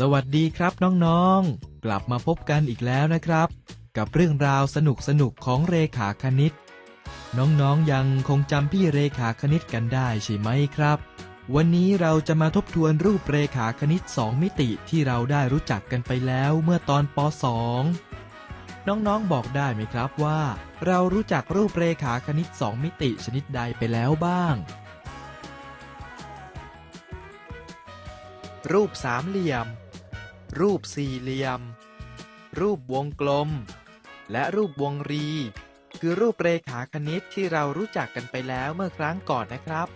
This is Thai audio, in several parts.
สวัสดีครับน้องๆ กลับมาพบกันอีกแล้วนะครับ กับเรื่องราวสนุกๆของเรขาคณิต น้องๆยังคงจำพี่เรขาคณิตกันได้ใช่ไหมครับ วันนี้เราจะมาทบทวนรูปเรขาคณิต 2 มิติที่เราได้รู้จักกันไปแล้วเมื่อตอนป .2 น้องๆบอกได้ไหมครับว่า เรารู้จักรูปเรขาคณิต 2 มิติชนิดใดไปแล้วบ้างรูปสามเหลี่ยม รูปสี่เหลี่ยม รูปวงกลม และรูปวงรี คือรูปเรขาคณิตที่เรารู้จักกันไปแล้วเมื่อครั้งก่อนนะครับ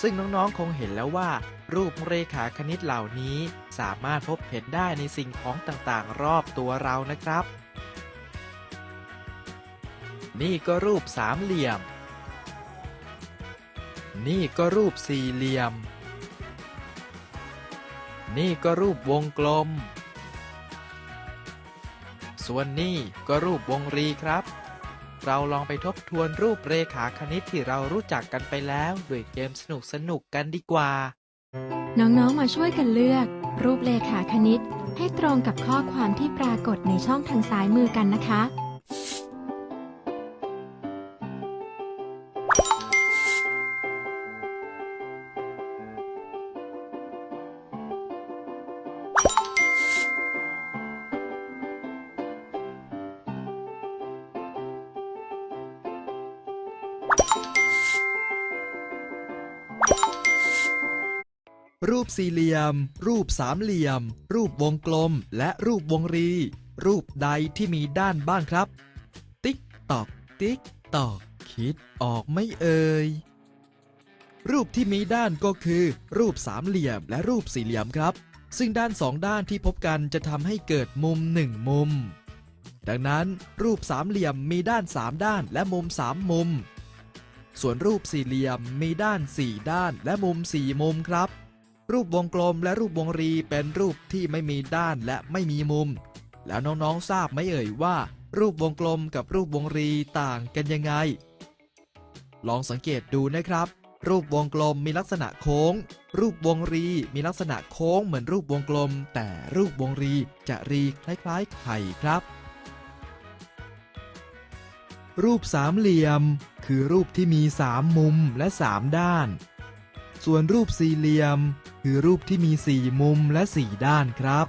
ซึ่งน้องๆคงเห็นแล้วว่า รูปเรขาคณิตเหล่านี้สามารถพบเห็นได้ในสิ่งของต่างๆ รอบตัวเรานะครับ นี่ก็รูปสามเหลี่ยม นี่ก็รูปสี่เหลี่ยม นี่ก็รูปวงกลม ส่วนนี่ก็รูปวงรีครับ เราลองไปทบทวนรูปเรขาคณิตที่เรารู้จักกันไปแล้วด้วยเกมสนุกๆกันดีกว่า น้องๆ มาช่วยกันเลือก รูปเลขาคณิต ให้ตรงกับข้อความที่ปรากฏในช่องทางซ้ายมือกันนะคะ รูปสี่เหลี่ยม รูปสามเหลี่ยม รูปวงกลม และรูปวงรี รูปใดที่มีด้านบ้างครับ ติ๊กตอก ติ๊กตอก คิดออกไม่เอ่ย รูปที่มีด้านก็คือ รูปสามเหลี่ยมและรูปสี่เหลี่ยมครับ ซึ่งด้านสองด้านที่พบกันจะทำให้เกิดมุมหนึ่งมุม ดังนั้นรูปสามเหลี่ยมมีด้านสามด้านและมุมสามมุม ส่วนรูปสี่เหลี่ยมมีด้านสี่ด้านและมุมสี่มุมครับ รูปวงกลมและรูปวงรีเป็นรูปที่ไม่มีด้านและไม่มีมุม แล้วน้องๆทราบไหมเอ่ยว่า รูปวงกลมกับรูปวงรีต่างกันยังไง ลองสังเกตดูนะครับ รูปวงกลมมีลักษณะโค้ง รูปวงรีมีลักษณะโค้งเหมือนรูปวงกลม แต่รูปวงรีจะรีคล้ายๆไข่ครับรูปสามเหลี่ยม คือรูปที่มีสามมุมและสามด้าน ส่วนรูปสี่เหลี่ยม คือรูปที่มีสี่มุมและสี่ด้านครับ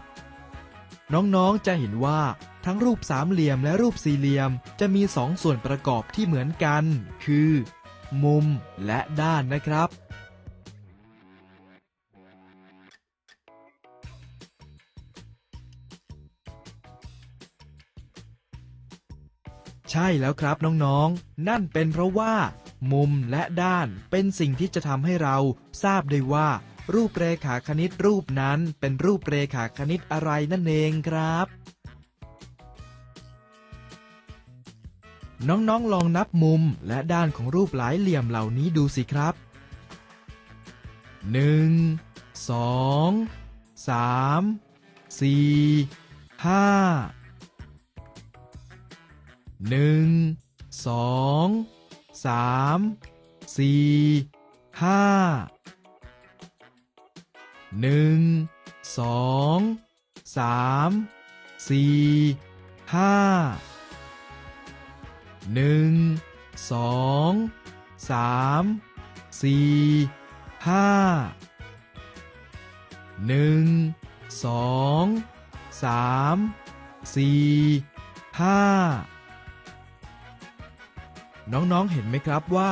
น้องๆจะเห็นว่าทั้งรูปสามเหลี่ยมและรูปสี่เหลี่ยมจะมีสองส่วนประกอบที่เหมือนกัน คือ มุมและด้านนะครับใช่แล้วครับน้องๆ นั่นเป็นเพราะว่า มุมและด้านเป็นสิ่งที่จะทำให้เราทราบได้ว่า รูปเรขาคณิตรูปนั้นเป็นรูปเรขาคณิตอะไรนั่นเองครับ น้องๆลองนับมุมและด้านของรูปหลายเหลี่ยมเหล่านี้ดูสิครับ 1 2 3 4 5หนึ่งสองสามสี่ หนึ่งสองสามสี่ห้าหนึ่งสองสามสี่ห้าหนึ่งสองสามสี่ห้าน้องๆเห็นไหมครับว่า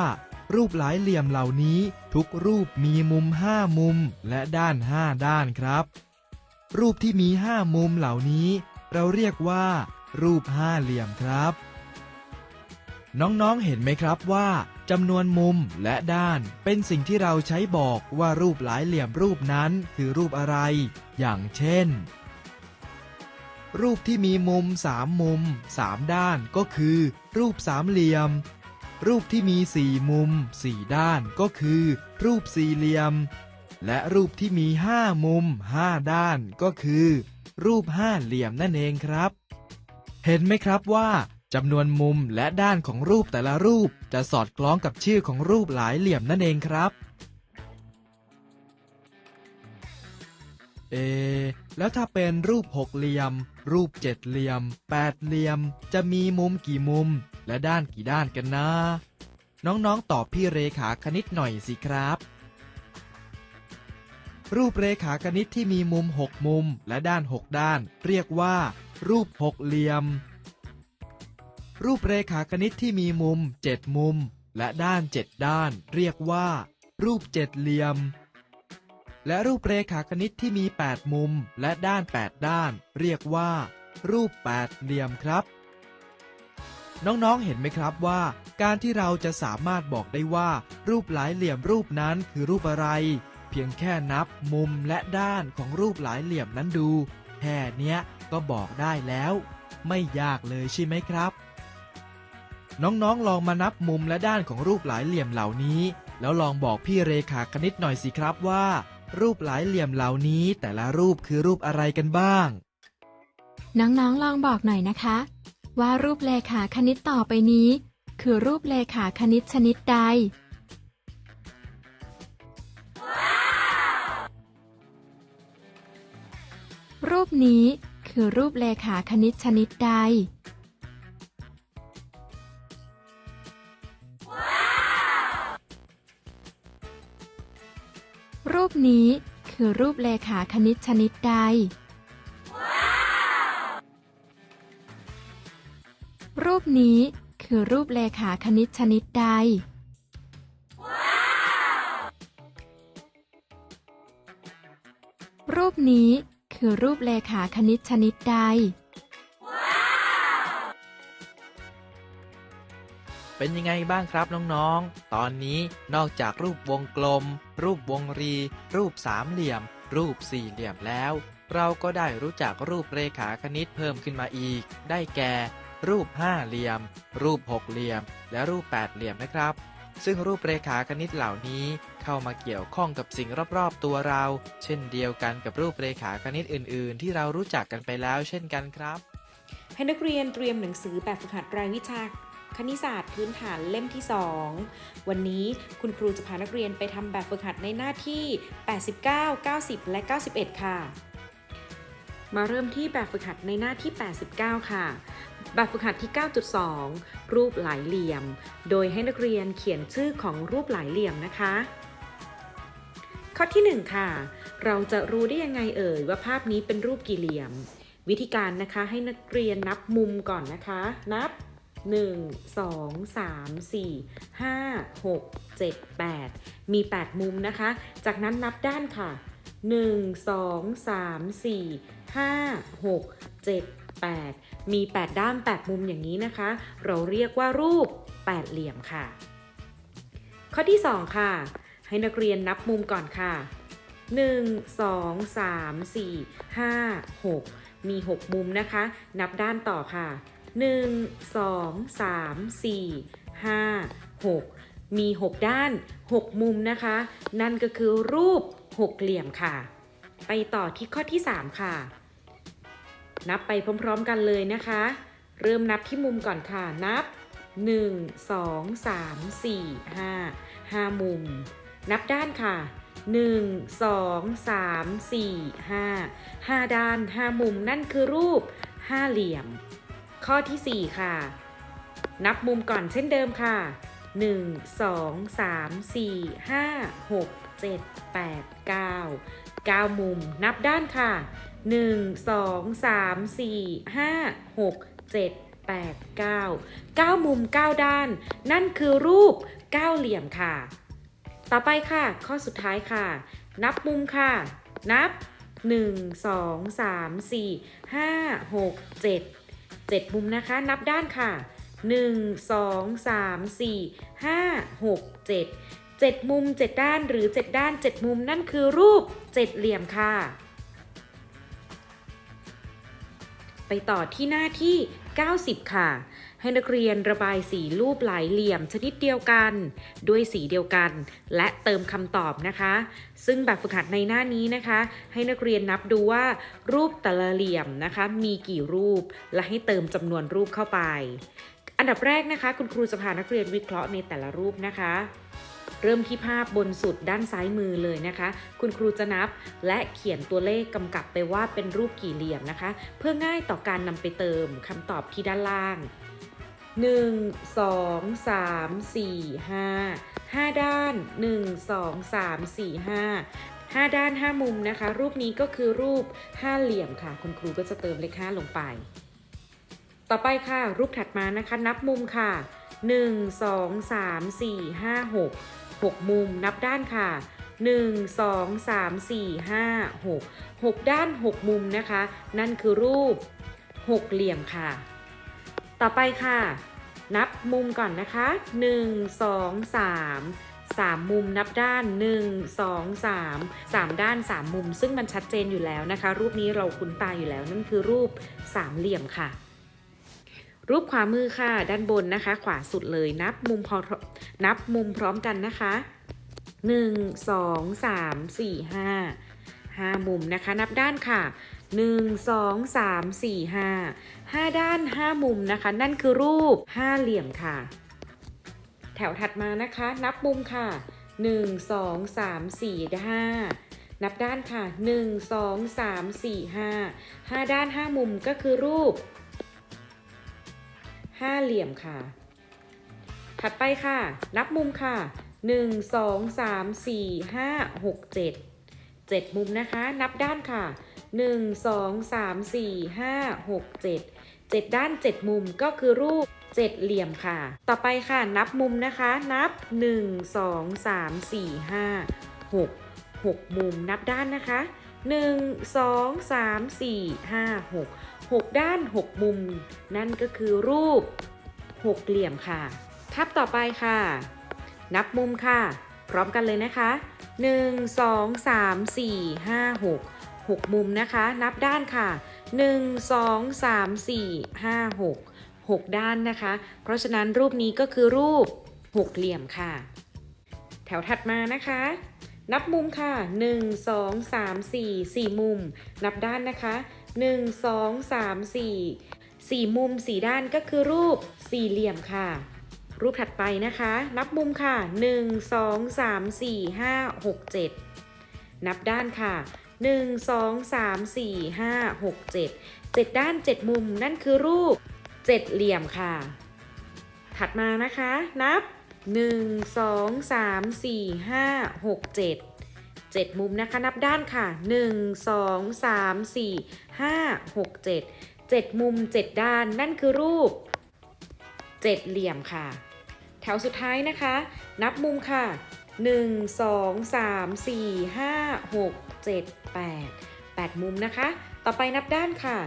รูปหลายเหลี่ยมเหล่านี้ ทุกรูปมีมุม 5 มุมและด้าน 5 ด้านครับ รูปที่มี 5 มุมเหล่านี้ เราเรียกว่า รูปห้าเหลี่ยมครับ น้องๆเห็นไหมครับว่าจำนวนมุมและด้านเป็นสิ่งที่เราใช้บอกว่ารูปหลายเหลี่ยมรูปนั้นคือรูปอะไร อย่างเช่น รูปที่มีมุม3มุม3ด้านก็คือ รูปสามเหลี่ยม รูปที่มี4มุม4ด้านก็คือ รูปสี่เหลี่ยม และรูปที่มี5มุม5ด้านก็คือ รูปห้าเหลี่ยมนั่นเองครับ เห็นไหมครับว่าจำนวนมุมและด้านของรูปแต่ละรูปจะสอดคล้องกับชื่อของรูปหลายเหลี่ยมนั่นเองครับ เอ แล้วถ้าเป็นรูปหกเหลี่ยม รูปเจ็ดเหลี่ยมแปดเหลี่ยม จะมีมุมกี่มุม และด้านกี่ด้านกันนะ น้องๆ ตอบพี่เรขาคณิตหน่อยสิครับ รูปเรขาคณิตที่มีมุมหกมุมและด้านหกด้าน เรียกว่า รูปหกเหลี่ยม รูปเรขาคณิตที่มีมุมเจ็ดมุม และด้านเจ็ดด้าน เรียกว่า รูปเจ็ดเหลี่ยม และรูปเรขาคณิตที่มี 8 มุม และด้าน 8 ด้าน เรียกว่า รูปแปดเหลี่ยมครับ น้องๆ เห็นไหมครับว่า การที่เราจะสามารถบอกได้ว่า รูปหลายเหลี่ยมรูปนั้นคือรูปอะไร เพียงแค่นับมุมและด้านของรูปหลายเหลี่ยมนั้นดู แค่เนี้ยก็บอกได้แล้ว ไม่ยากเลยใช่ไหมครับ น้องๆ ลองมานับมุมและด้านของรูปหลายเหลี่ยมเหล่านี้ แล้วลองบอกพี่เรขาคณิตหน่อยสิครับว่า รูปหลายเหลี่ยมเหล่านี้แต่ละรูปคือรูปอะไรกันบ้าง น้องๆ ลองบอกหน่อยนะคะ ว่ารูปเลขาคณิตต่อไปนี้ คือรูปเลขาคณิตชนิดใด รูปนี้คือรูปเลขาคณิตชนิดใด รูปนี้คือรูปเลขาคณิตชนิดใด ปนี้คือรูปเลขาคณิตชนิดใด รูปนี้คือรูปเลขาคณิตชนิดใด เป็นยังไงบ้างครับน้องๆ ตอนนี้นอกจากรูปวงกลม รูปวงรี รูปสามเหลี่ยม รูปสี่เหลี่ยมแล้ว เราก็ได้รู้จักรูปเรขาคณิตเพิ่มขึ้นมาอีก ได้แก่ รูปห้าเหลี่ยม รูปหกเหลี่ยม และรูปแปดเหลี่ยมนะครับ ซึ่งรูปเรขาคณิตเหล่านี้เข้ามาเกี่ยวข้องกับสิ่งรอบๆตัวเรา เช่นเดียวกันกับรูปเรขาคณิตอื่น ๆ ที่เรารู้จักกันไปแล้วเช่นกันครับ ให้นักเรียนเตรียมหนังสือแบบฝึกหัดรายวิชาคณิตศาสตร์พื้นฐานเล่มที่ 2 วันนี้คุณครูจะพานักเรียนไปทำแบบฝึกหัดในหน้าที่ 89 90 และ 91 ค่ะ มาเริ่มที่แบบฝึกหัดในหน้าที่ 89 ค่ะ แบบฝึกหัดที่ 9.2 รูปหลายเหลี่ยม โดยให้นักเรียนเขียนชื่อของรูปหลายเหลี่ยมนะคะ ข้อที่ 1 ค่ะ เราจะรู้ได้ยังไงเอ่ยว่าภาพนี้เป็นรูปกี่เหลี่ยม วิธีการนะคะให้นักเรียนนับมุมก่อนนะคะ นับ 1 2 3 4 5 6 7 8 มี 8 มุมนะคะ จากนั้นนับด้านค่ะ 1 2 3 4 5 6 7 8 มี 8 ด้าน 8 มุมอย่างนี้นะคะ เราเรียกว่ารูป 8 เหลี่ยมค่ะ ข้อที่ 2 ค่ะ ให้นักเรียนนับมุมก่อนค่ะ 1 2 3 4 5 6 มี 6 มุมนะคะ นับด้านต่อค่ะ 1 2 3 4 5 6 มี 6 ด้าน 6 มุมนะคะ นั่นก็คือรูป 6 เหลี่ยมค่ะ ไปต่อที่ข้อที่ 3 ค่ะ นับไปพร้อม ๆ กันเลยนะคะ เริ่มนับที่มุมก่อนค่ะ นับ 1 2 3 4 5 5 มุม นับด้านค่ะ 1 2 3 4 5 5 ด้าน 5 มุม นั่นคือรูป5เหลี่ยม ข้อที่ 4 ค่ะ นับมุมก่อนเช่นเดิมค่ะ 1 2 3 4 5 6 7 8 9 9 มุม นับด้านค่ะ 1 2 3 4 5 6 7 8 9 9 มุม 9 ด้าน นั่นคือรูป 9 เหลี่ยมค่ะ ต่อไปค่ะ ข้อสุดท้ายค่ะ นับมุมค่ะ นับ 1 2 3 4 5 6 7 7 มุมนะคะ นับด้านค่ะ 1 2 3 4 5 6 7 7 มุม 7 ด้านหรือ 7 ด้าน 7 มุม นั่นคือรูป 7 เหลี่ยมค่ะ ไปต่อที่หน้าที่ 90 ค่ะ ให้นักเรียนระบายสีรูปหลายเหลี่ยมชนิดเดียวกัน ด้วยสีเดียวกัน และเติมคำตอบนะคะ ซึ่งแบบฝึกหัดในหน้านี้นะคะ ให้นักเรียนนับดูว่ารูปแต่ละเหลี่ยมนะคะ มีกี่รูป และให้เติมจำนวนรูปเข้าไป อันดับแรกนะคะ คุณครูจะพานักเรียนวิเคราะห์ในแต่ละรูปนะคะ เริ่มที่ภาพบนสุดด้านซ้ายมือเลยนะคะ คุณครูจะนับและเขียนตัวเลขกำกับไปว่าเป็นรูปกี่เหลี่ยมนะคะ เพื่อง่ายต่อการนำไปเติมคำตอบที่ด้านล่าง 1 2 3 4 5 5 ด้าน 1 2 3 4 5 5 ด้าน 5 มุมนะคะ รูปนี้ก็คือรูปห้าเหลี่ยมค่ะ คุณครูก็จะเติมเลข5ลงไป ต่อไปค่ะ รูปถัดมานะคะ นับมุมค่ะ 1 2 3 4 5 6 6 มุมนับด้านค่ะ 1 2 3 4 5 6 6 ด้าน 6 มุมนะคะ นั่นคือรูปหกเหลี่ยมค่ะ ต่อไปค่ะ นับมุมก่อนนะคะ 1 2 3 3 มุมนับด้าน 1 2 3 3 ด้าน 3 มุม ซึ่งมันชัดเจนอยู่แล้วนะคะ รูปนี้เราคุ้นตาอยู่แล้วนั่นคือรูปสามเหลี่ยมค่ะ รูปขวามือค่ะ ด้านบนนะคะ ขวาสุดเลยนับมุมพอนับมุมพร้อมกันนะคะ 1 2 3 4 5 5 มุมนะคะ นับด้านค่ะ 1 2 3 4 5 5 ด้าน 5 มุมนะคะ นั่นคือรูปห้าเหลี่ยมค่ะ แถวถัดมานะคะ นับมุมค่ะ 1 2 3 4 5นับด้านค่ะ 1 2 3 4 5 5 ด้าน 5 มุมก็คือรูป ห้าเหลี่ยมค่ะ ถัดไปค่ะ นับมุมค่ะ 1 2 3 4 5 6 7 7 มุมนะคะ นับด้านค่ะ 1 2 3 4 5 6 7 7 ด้าน 7 มุมก็คือรูป7เหลี่ยมค่ะ ต่อไปค่ะ นับมุมนะคะ นับ 1 2 3 4 5 6 6 มุม นับด้านนะคะ 1 2 3 4 5 6 6 ด้าน 6 มุม นั่นก็คือรูป 6 เหลี่ยมค่ะ ทับต่อไปค่ะ นับมุมค่ะ พร้อมกันเลยนะคะ 1 2 3 4 5 6 6 มุมนะคะ นับด้านค่ะ 1 2 3 4 5 6 6 ด้านนะคะ เพราะฉะนั้นรูปนี้ก็คือรูป 6 เหลี่ยมค่ะ แถวถัดมานะคะ นับมุมค่ะ 1 2 3 4 4 มุม นับด้านนะคะ 1 2 3 4 4 มุม 4 ด้านก็คือรูปสี่เหลี่ยมค่ะ รูปถัดไปนะคะ นับมุมค่ะ 1 2 3 4 5 6 7 นับด้านค่ะ 1 2 3 4 5 6 7 7 ด้าน 7 มุมนั่นคือรูป 7 เหลี่ยมค่ะ ถัดมานะคะ นับ 1 2 3 4 5 6 7 7 มุมนะคะ นับด้านค่ะ 1 2 3 4 5 6 7 7 มุม 7 ด้าน นั่นคือรูป 7 เหลี่ยมค่ะ แถวสุดท้ายนะคะ นับมุมค่ะ 1 2 3 4 5 6 7 8 8 มุมนะคะ ต่อไปนับด้านค่ะ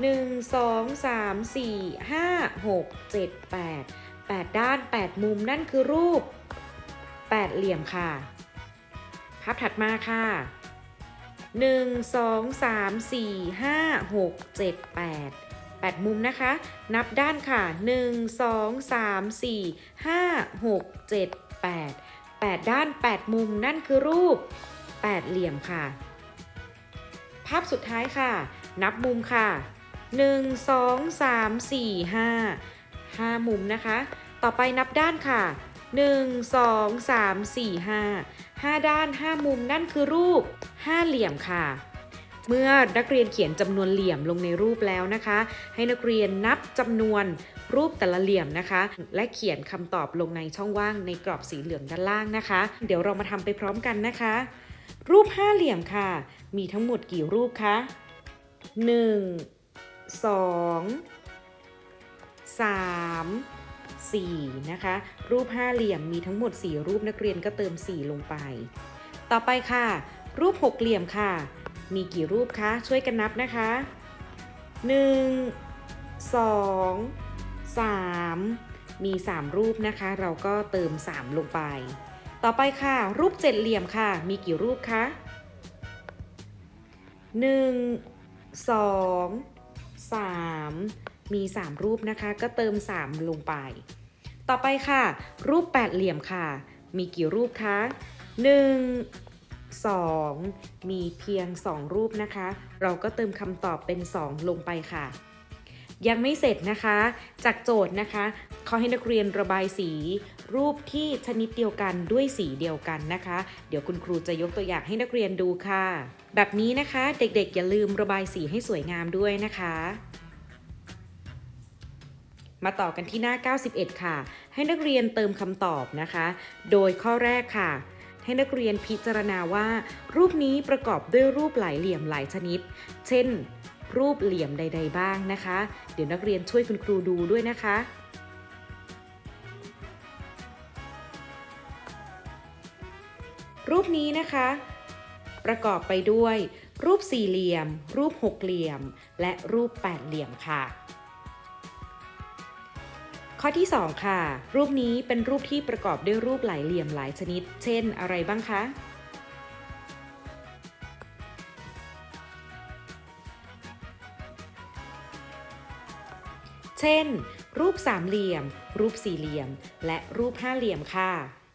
1 2 3 4 5 6 7 8 8 ด้าน 8 มุมนั่นคือรูป 8 เหลี่ยมค่ะ ภาพถัดมาค่ะ 1 2 3 4 5 6 7 8 8 มุมนะคะ นับด้านค่ะ 1 2 3 4 5 6 7 8 8 ด้าน 8 มุมนั่นคือรูป 8 เหลี่ยมค่ะ ภาพสุดท้ายค่ะ นับมุมค่ะ 1 2 3 4 5 5 มุมนะคะ ต่อไปนับด้านค่ะ 1 2 3 4 5 5 ด้าน 5 มุมนั่นคือรูป 5 เหลี่ยมค่ะ เมื่อนักเรียนเขียนจำนวนเหลี่ยมลงในรูปแล้วนะคะ ให้นักเรียนนับจำนวนรูปแต่ละเหลี่ยมนะคะ และเขียนคำตอบลงในช่องว่างในกรอบสีเหลืองด้านล่างนะคะ เดี๋ยวเรามาทำไปพร้อมกันนะคะ รูปห้าเหลี่ยมค่ะ มีทั้งหมดกี่รูปคะ 1 2 3 4 นะคะ รูปห้าเหลี่ยมมีทั้งหมด 4 รูปนักเรียนก็เติม 4 ลงไป ต่อไปค่ะ รูปหกเหลี่ยมค่ะ มีกี่รูปคะช่วยกันนับนะคะ 1 2 3 มี 3 รูปนะคะ เราก็เติม 3 ลงไป ต่อไปค่ะ รูปเจ็ดเหลี่ยมค่ะ มีกี่รูปคะ 1 2 3 มี 3 รูปนะคะ ก็เติม 3 ลงไป ต่อไปค่ะ รูปแปดเหลี่ยมค่ะ มีกี่รูปคะ1 2 มีเพียง 2 รูปนะคะ เราก็เติมคำตอบเป็น 2 ลงไปค่ะ ยังไม่เสร็จนะคะ จากโจทย์นะคะเขาให้นักเรียนระบายสี รูปที่ชนิดเดียวกันด้วยสีเดียวกันนะคะ เดี๋ยวคุณครูจะยกตัวอย่างให้นักเรียนดูค่ะ แบบนี้นะคะเด็กๆอย่าลืมระบายสีให้สวยงามด้วยนะคะ มาต่อกันที่หน้า 91 ค่ะ ให้นักเรียนเติมคำตอบนะคะ โดยข้อแรกค่ะ ให้นักเรียนพิจารณาว่า รูปนี้ประกอบด้วยรูปหลายเหลี่ยมหลายชนิด เช่น รูปเหลี่ยมใด ๆ บ้างนะคะ เดี๋ยวนักเรียนช่วยคุณครูดูด้วยนะคะรูปนี้นะคะ ประกอบไปด้วย รูปสี่เหลี่ยม รูปหกเหลี่ยม และรูปแปดเหลี่ยมค่ะ ข้อที่ 2 ค่ะ รูปนี้เป็นรูปที่ประกอบด้วยรูปหลายเหลี่ยมหลายชนิด เช่น อะไรบ้างคะเช่น รูปสามเหลี่ยม รูปสี่เหลี่ยม และรูปห้าเหลี่ยมค่ะ